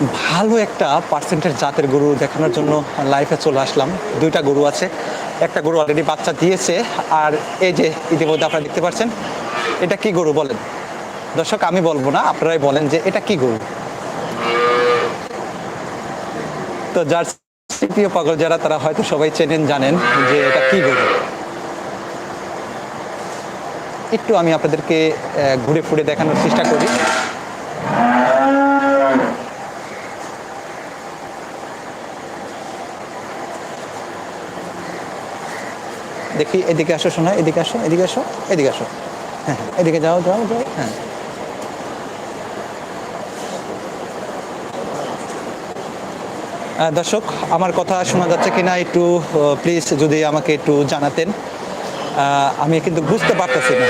ভালো একটা পার্সেন্টের জাতের গরু দেখানোর জন্য লাইফে চলে আসলাম। দুইটা গরু আছে, একটা গরু অলরেডি বাচ্চা দিয়েছে, আর এই যে ইতিমধ্যে আপনারা দেখতে পাচ্ছেন, এটা কি গরু বলেন? দর্শক, আমি বলব না, আপনারাই বলেন যে এটা কি গরু? তো যার প্রিয় পাগল যারা, তারা হয়তো সবাই চেনেন, জানেন যে এটা কি গরু। একটু আমি আপনাদেরকে ঘুরে ফুরে দেখানোর চেষ্টা করি। দেখি এদিকে আসো শোনা এদিকে আসো এদিকে আসো এদিকে আসো। হ্যাঁ হ্যাঁ, এদিকে যাও যাও যাও হ্যাঁ। দর্শক আমার কথা শোনা যাচ্ছে কিনা একটু প্লিজ যদি আমাকে একটু জানাতেন। আমি কিন্তু বুঝতে পারতেছি না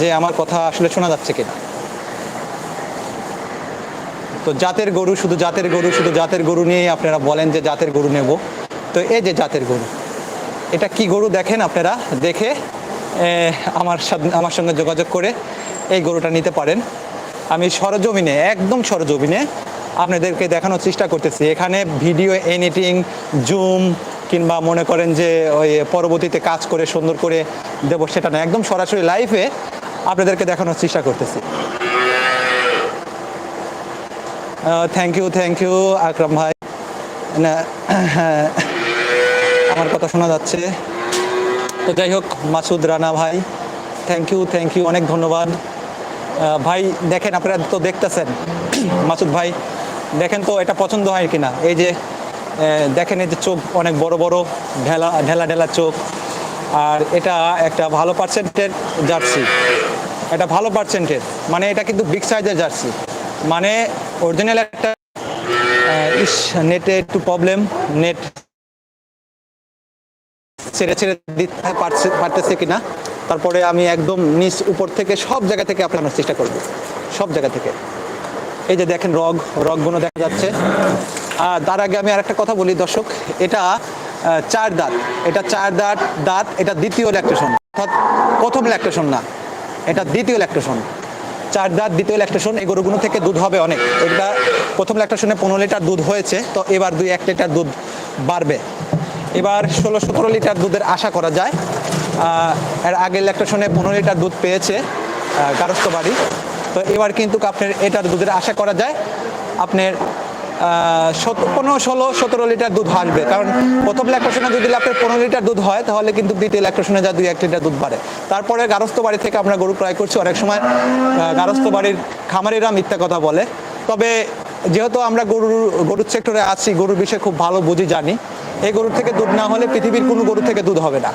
যে আমার কথা আসলে শোনা যাচ্ছে কিনা। তো জাতের গরু শুধু জাতের গরু শুধু জাতের গরু নিয়েই আপনারা বলেন যে জাতের গরু নেব। তো এই যে জাতের গরু এটা কি গরু দেখেন আপনারা? দেখে আমার আমার সঙ্গে যোগাযোগ করে এই গরুটা নিতে পারেন। আমি সরজমিনে একদম সরজমিনে আপনাদেরকে দেখানোর চেষ্টা করতেছি। এখানে ভিডিও এডিটিং জুম কিংবা মনে করেন যে ওই পরবর্তীতে কাজ করে সুন্দর করে দেবো সেটা না। একদম সরাসরি লাইভে আপনাদেরকে দেখানোর চেষ্টা করতেছি। Thank you thank you Akram ভাই। না হ্যাঁ, আমার কথা শোনা যাচ্ছে। তো যাই হোক, মাসুদ রানা ভাই থ্যাংক ইউ থ্যাংক ইউ অনেক ধন্যবাদ। ভাই, দেখেন আপনারা তো দেখতেছেন। মাসুদ ভাই, দেখেন তো এটা পছন্দ হয় কিনা? এই যে দেখেন এই যে চোখ অনেক বড় বড়, ঢেলা ঢেলা ঢেলা চোখ। আর এটা একটা ভালো পার্সেন্টের জার্সি। এটা ভালো পার্সেন্টের মানে এটা কিন্তু বিগ সাইজের জার্সি। মানে অরিজিনাল একটা ইস নেটে একটু প্রবলেম নেট ছেড়ে ছেড়ে দিতে পারতেছে কিনা, তারপরে আমি একদম নিচ উপর থেকে সব জায়গা থেকে আপনার চেষ্টা করব। সব জায়গা থেকে। এই যে দেখেন রগ, রগগুলো দেখা যাচ্ছে। আর তার আগে আমি আরেকটা কথা বলি, দর্শক, এটা চার দাঁত। এটা চার দাঁত দাঁত, এটা দ্বিতীয় ল্যাকটেশন অর্থাৎ প্রথম ল্যাকটেশন না, এটা দ্বিতীয় ল্যাকটেশন চার দাঁত, দ্বিতীয় ল্যাকটেশন এই গরুগুলো থেকে দুধ হবে অনেক। এটা প্রথম ল্যাকটেশনে পনেরো লিটার দুধ হয়েছে, তো এবার দুই এক লিটার দুধ বাড়বে। এবার ষোলো সতেরো লিটার দুধের আশা করা যায়। এর আগের ল্যাকটেশনে পনেরো লিটার দুধ পেয়েছে গারস্থ বাড়ি তো এবার কিন্তু আপনার এটার দুধের আশা করা যায়। আপনার পনেরো, ষোলো, সতেরো লিটার দুধ আসবে। কারণ প্রথম ল্যাকটেশনে যদি আপনার পনেরো লিটার দুধ হয়, তাহলে কিন্তু দ্বিতীয় ল্যাকটেশনে যা দুই এক লিটার দুধ বাড়ে। তারপরে গারস্থ বাড়ি থেকে আমরা গরু ক্রয় করছি। অনেক সময় গারস্থ বাড়ির খামারিরা মিথ্যা কথা বলে। তবে যেহেতু আমরা গরুর গরুর সেক্টরে আছি, গরুর বিষয়ে খুব ভালো বুঝি, জানি। এই গরুর থেকে দুধ না হলে পৃথিবীর কোনো গরু থেকে দুধ হবে না।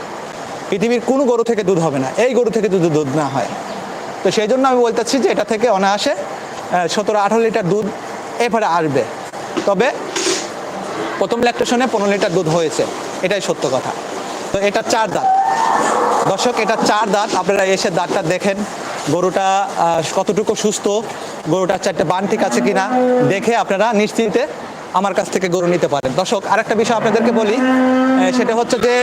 পৃথিবীর কোনো গরু থেকে দুধ হবে না। এই গরু থেকে যদি দুধ না হয়। তো সেই জন্য আমি বলতেছি যে এটা থেকে অনায়াসে সতেরো আঠারো লিটার দুধ এরপরে আসবে। তবে প্রথম ল্যাকটেশনে পনেরো লিটার দুধ হয়েছে। এটাই সত্য কথা। তো এটা চার দাঁত। দর্শক, এটা চার দাঁত। আপনারা এসে দাঁতটা দেখেন। গরুটা কতটুকু সুস্থ? গরুটার চারটে বান ঠিক আছে কিনা? দেখে আপনারা নিশ্চিন্তে আমার কাছ থেকে গরু নিতে পারেন। দর্শক আরেকটা বিষয় আপনাদেরকে বলি সেটা হচ্ছে যে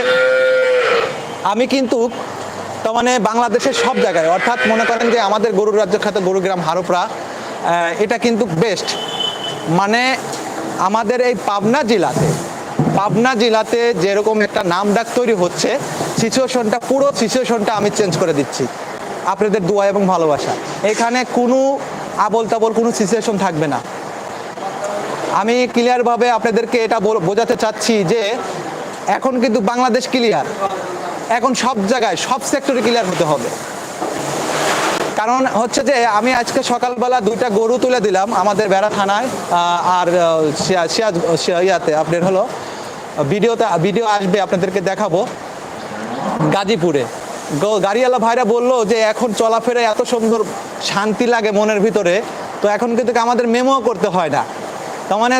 আমি কিন্তু তো মানে বাংলাদেশের সব জায়গায় অর্থাৎ মনে করেন যে আমাদের গরুর রাজ্য খ্যাত গরুগ্রাম হারোপড়া আহ, এটা কিন্তু বেস্ট মানে আমাদের এই পাবনা জেলাতে পাবনা জেলাতে যেরকম একটা নাম ডাক তৈরি হচ্ছে সিচুয়েশনটা পুরো সিচুয়েশনটা আমি চেঞ্জ করে দিচ্ছি। আপনাদের দোয়া এবং ভালোবাসা। এখানে কোনো আবল তাবল কোনো সিচুয়েশন থাকবে না। আমি ক্লিয়ারভাবে আপনাদেরকে এটা বোঝাতে চাচ্ছি যে এখন কিন্তু বাংলাদেশ ক্লিয়ার এখন সব জায়গায়, সব সেক্টরে ক্লিয়ার হতে হবে। কারণ হচ্ছে যে আমি আজকে সকালবেলা দুইটা গরু তুলে দিলাম আমাদের বেড়া থানায় আর ইয়াতে আপনার হলো। ভিডিওতে, ভিডিও আসবে, আপনাদেরকে দেখাবো। গাজীপুরে। গাড়িওয়ালা ভাইরা বলল যে এখন চলাফেরা এত সুন্দর শান্তি লাগে মনের ভিতরে, তো এখন কিন্তু আমাদের মেমো করতে হয় না। মানে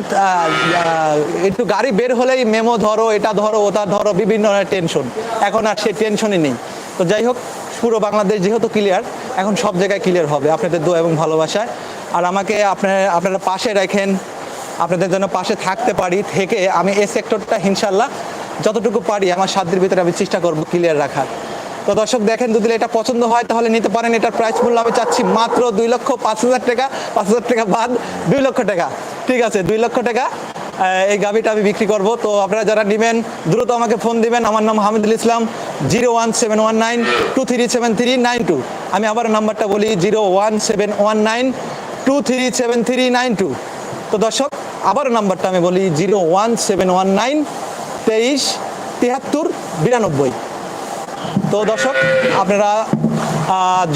একটু গাড়ি বের হলেই মেমো ধরো, এটা ধরো, ওটা ধরো, বিভিন্ন টেনশন এখন আর সেই টেনশনই নেই। তো যাই হোক, পুরো বাংলাদেশ যেহেতু ক্লিয়ার এখন সব জায়গায় ক্লিয়ার হবে। আপনাদের দোয়া এবং ভালোবাসায়। আর আমাকে আপনারা আপনারা পাশে রাখেন। আপনাদের জন্য পাশে থাকতে পারি, থেকে আমি এই সেক্টরটা ইনশাল্লাহ যতটুকু পারি, আমার সাধ্যের ভিতরে আমি চেষ্টা করব ক্লিয়ার রাখার। তো দর্শক দেখেন, যদি এটা পছন্দ হয় তাহলে নিতে পারেন। এটার প্রাইস মূল্য আমি চাচ্ছি মাত্র দুই লক্ষ পাঁচ হাজার টাকা। পাঁচ হাজার টাকা বাদ, দুই লক্ষ টাকা। ঠিক আছে, দুই লক্ষ টাকা। এই গাভিটা আমি বিক্রি করব। তো আপনারা যারা নেবেন, দ্রুত আমাকে ফোন দিবেন। আমার নাম Hamidul Islam, zero one seven one nine two three seven three nine two. আমি আবার নাম্বারটা বলি, zero one seven one nine two three seven three nine two. তো দর্শক, আবার নাম্বারটা আমি বলি, zero one seven one nine তেইশ তিয়াত্তর বিরানব্বই। তো দর্শক, আপনারা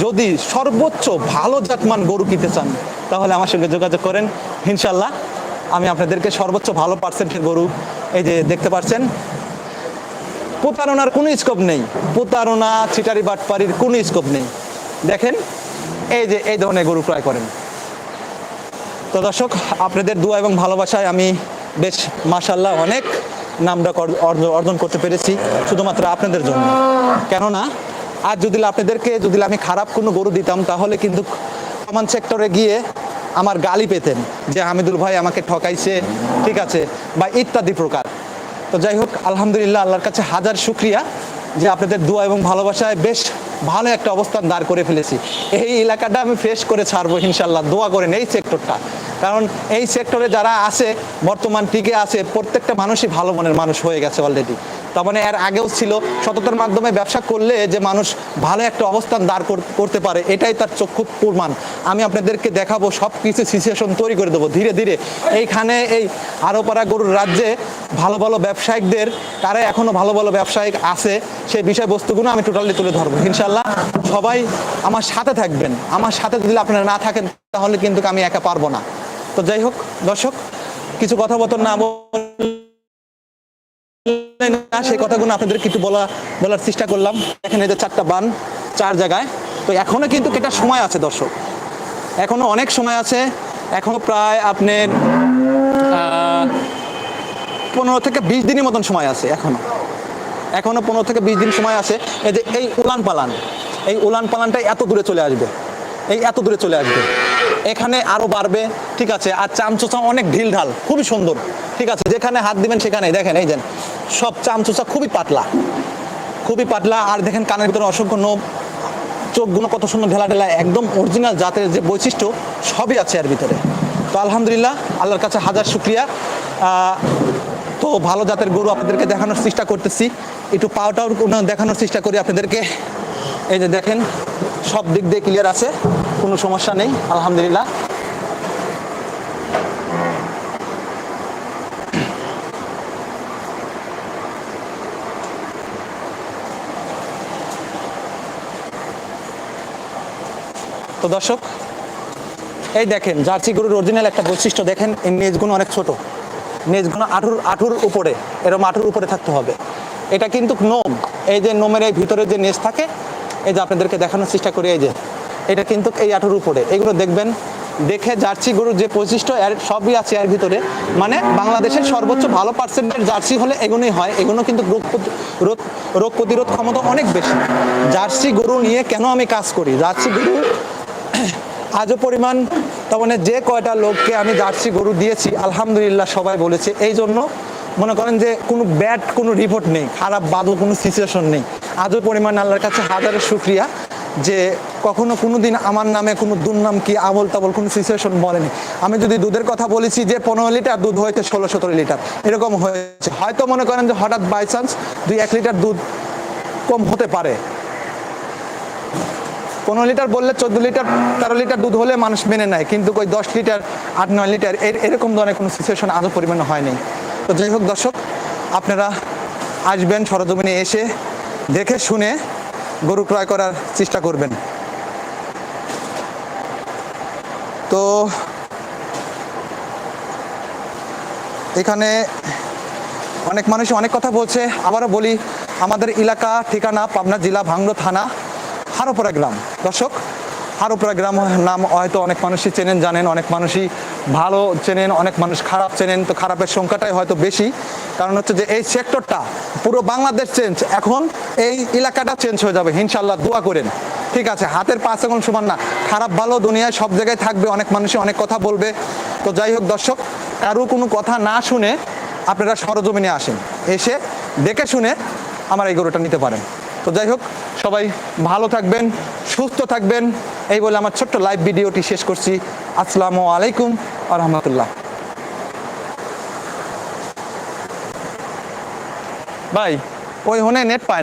যদি সর্বোচ্চ ভালো জাতমান গরু কিনতে চান, তাহলে আমার সঙ্গে যোগাযোগ করেন। ইনশাল্লাহ আমি আপনাদেরকে সর্বোচ্চ ভালো পার্সেন্টের গরু এই যে দেখতে পাচ্ছেন। প্রতারণার কোনো স্কোপ নেই। প্রতারণা চিটারি বাটপারির কোনো স্কোপ নেই। দেখেন, এই যে, এই ধরনের গরু ক্রয় করেন। তো দর্শক, আপনাদের দোয়া এবং ভালোবাসায় আমি বেশ মাশাল্লাহ অনেক অর- অর্জন করতে পেরেছি শুধুমাত্র আপনাদের জন্য। কেননা, আজ যদি আপনাদেরকে, যদি আমি খারাপ কোনো গরু দিতাম, তাহলে কিন্তু কমান সেক্টরে গিয়ে আমার গালি পেতেন যে হামিদুল ভাই আমাকে ঠকাইছে, ঠিক আছে, বা ইত্যাদি প্রকার। তো যাই হোক, আলহামদুলিল্লাহ, আল্লাহর কাছে হাজার শুক্রিয়া যে আপনাদের দোয়া এবং ভালোবাসায় বেশ ভালো একটা অবস্থান দাঁড় করে ফেলেছি। এই এলাকাটা আমি ফ্রেশ করে ছাড়বো ইনশাল্লাহ দোয়া করেন এই সেক্টরটা। কারণ এই সেক্টরে যারা আছে, বর্তমান টিকে আছে, প্রত্যেকটা মানুষই ভালো মনের মানুষ হয়ে গেছে অলরেডি তার মানে এর আগেও ছিল, সততার মাধ্যমে ব্যবসা করলে যে মানুষ ভালো একটা অবস্থান দাঁড় কর- করতে পারে, এটাই তার চক্ষু প্রমাণ। আমি আপনাদেরকে দেখাবো সব কিছু সিচুয়েশন তৈরি করে দেবো ধীরে ধীরে। এইখানে এই আরোপাড়া গরুর রাজ্যে ভালো ভালো ব্যবসায়িকদের, কারা এখনও ভালো ভালো ব্যবসায়িক আছে, সেই বিষয়বস্তুগুলো আমি টোটালি তুলে ধরবো। ইনশাল্লাহ সবাই আমার সাথে থাকবেন। আমার সাথে যদি আপনারা না থাকেন, তাহলে কিন্তু আমি একা পারব না। তো যাই হোক, দর্শক, কিছু কথাবার্তা না না, সেই কথাগুলো আপনাদের কিছু বলা, বলার চেষ্টা করলাম। এখানে যে চারটা বান, চার জায়গায়, তো এখনও কিন্তু এটা সময় আছে দর্শক। এখনও অনেক সময় আছে, এখনও প্রায় আপনার পনেরো থেকে বিশ দিনের মতন সময় আছে এখনও। এখনও পনেরো থেকে বিশ দিন সময় আছে। এই যে এই উলান পালান, এই উলান পালানটা এত দূরে চলে আসবে, এই এত দূরে চলে আসবে। এখানে আরও বাড়বে, ঠিক আছে? আর চামচোচা অনেক ঢিল ঢাল, খুবই সুন্দর, ঠিক আছে? যেখানে হাত দিবেন সেখানে, দেখেন এই যে, সব চামচোচা খুবই পাতলা খুবই পাতলা। আর দেখেন কানের ভিতরে অসংখ্য নোব, চোখগুলো কত সুন্দর ঢেলা ঢেলা একদম অরিজিনাল জাতের যে বৈশিষ্ট্য, সবই আছে এর ভিতরে। তো আলহামদুলিল্লাহ, আল্লাহর কাছে হাজার শুক্রিয়া। তো ভালো জাতের গরু আপনাদেরকে দেখানোর চেষ্টা করতেছি। একটু পাওয়াটাও দেখানোর চেষ্টা করি আপনাদেরকে। এই যে দেখেন, সব দিক দিয়ে ক্লিয়ার আছে। কোনো সমস্যা নেই, আলহামদুলিল্লাহ। তো দর্শক, এই দেখেন, জার্সি গরুর অরিজিনাল একটা বৈশিষ্ট্য দেখেন, এই নেজগুলো অনেক ছোট। নেজগুলো আঠুর আঠুর উপরে এরকম আঠুর উপরে থাকতে হবে। এটা কিন্তু নোম এই যে নোমের এই ভিতরে যে নেজ থাকে, এই যে আপনাদেরকে দেখানোর চেষ্টা করি, এই যে। এটা কিন্তু এই আঠুর উপরে। এগুলো দেখবেন, দেখে জার্সি গরুর যে বৈশিষ্ট্য, এর সবই আছে এর ভিতরে। মানে বাংলাদেশের সর্বোচ্চ ভালো পার্সেন্টের জার্সি হলে এগুলোই হয়। এগুলো কিন্তু রোগ রোগ প্রতিরোধ ক্ষমতা অনেক বেশি। জার্সি গরু নিয়ে কেন আমি কাজ করি? জার্সি গরু আজও পরিমাণ, তার মানে যে কয়টা লোককে আমি জার্সি গরু দিয়েছি, আলহামদুলিল্লাহ সবাই বলেছে। এই জন্য মনে করেন যে কোনো ব্যাড কোনো রিপোর্ট নেই, খারাপ, বাদল কোনো সিচুয়েশন নেই। আজও পরিমাণ আল্লাহর কাছে হাজারের শুক্রিয়া। যে কখনো কোনো দিন আমার নামে কোনো দুর্নাম কি আমল তাবল কোনো সিচুয়েশন বলেনি। আমি যদি দুধের কথা বলেছি যে পনেরো লিটার দুধ হয়েছে ষোলো সতেরো লিটার, এরকম হয়েছে। হয়তো মনে করেন যে হঠাৎ বাই চান্স দুই এক লিটার দুধ কম হতে পারে। পনেরো লিটার বললে চোদ্দ লিটার, তেরো লিটার দুধ হলে মানুষ মেনে নেয়, কিন্তু ওই দশ লিটার, আট, নয় লিটার, এর, এরকম ধরনের কোনো সিচুয়েশন আজও পরিমাণে হয়নি তো যাই হোক দর্শক, আপনারা আসবেন সরজমিনে এসে দেখে শুনে গরু ক্রয় করার চেষ্টা করবেন। তো এখানে অনেক মানুষ অনেক কথা বলছে। আবারও বলি, আমাদের এলাকা, ঠিকানা পাবনা জেলা ভাঙ্গড় থানা, হারোপাড়া গ্রাম। দর্শক, হারোপাড়া গ্রাম নাম হয়তো অনেক মানুষই চেনেন, জানেন, অনেক মানুষই ভালো চেনেন, অনেক মানুষ খারাপ চেনেন, তো খারাপের সংখ্যাটাই হয়তো বেশি। কারণ হচ্ছে যে এই সেক্টরটা, পুরো বাংলাদেশ চেঞ্জ এখন এই এলাকাটা চেঞ্জ হয়ে যাবে ইনশাল্লাহ দোয়া করেন। ঠিক আছে, হাতের পাঁচ এখন সমান না। খারাপ, ভালো দুনিয়ায় সব জায়গায় থাকবে, অনেক মানুষই অনেক কথা বলবে। তো যাই হোক দর্শক, কারও কোনো কথা না শুনে আপনারা সরজমিনে আসেন। এসে দেখে শুনে আমার এই গরুটা নিতে পারেন। তো যাই হোক সবাই ভালো থাকবেন, সুস্থ থাকবেন। এই বলে আমার ছোট্ট লাইভ ভিডিওটি শেষ করছি। আসসালামু আলাইকুম আ ভাই, ওই হনে নেট পায়